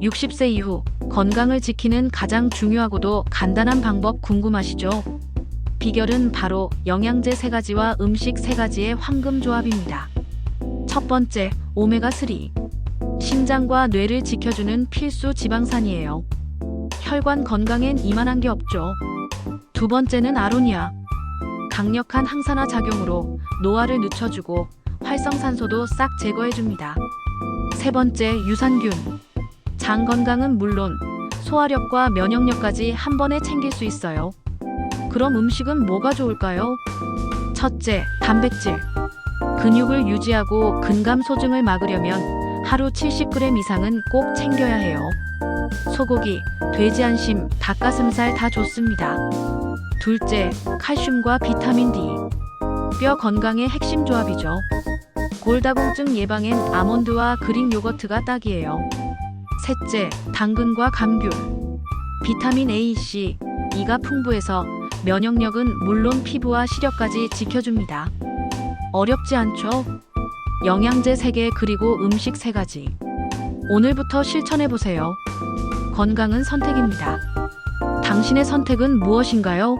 60세 이후 건강을 지키는 가장 중요하고도 간단한 방법 궁금하시죠? 비결은 바로 영양제 세 가지와 음식 세 가지의 황금 조합입니다. 첫 번째, 오메가3. 심장과 뇌를 지켜주는 필수 지방산이에요. 혈관 건강엔 이만한 게 없죠. 두 번째는 아로니아. 강력한 항산화 작용으로 노화를 늦춰주고 활성산소도 싹 제거해줍니다. 세 번째, 유산균. 장 건강은 물론 소화력과 면역력까지 한 번에 챙길 수 있어요. 그럼 음식은 뭐가 좋을까요? 첫째, 단백질. 근육을 유지하고 근감 소증을 막으려면 하루 70g 이상은 꼭 챙겨야 해요. 소고기, 돼지 안심, 닭가슴살 다 좋습니다. 둘째, 칼슘과 비타민 D. 뼈 건강의 핵심 조합이죠. 골다공증 예방엔 아몬드와 그릭 요거트가 딱이에요. 셋째, 당근과 감귤. 비타민 A, C, E가 풍부해서 면역력은 물론 피부와 시력까지 지켜줍니다. 어렵지 않죠? 영양제 3개 그리고 음식 3가지. 오늘부터 실천해보세요. 건강은 선택입니다. 당신의 선택은 무엇인가요?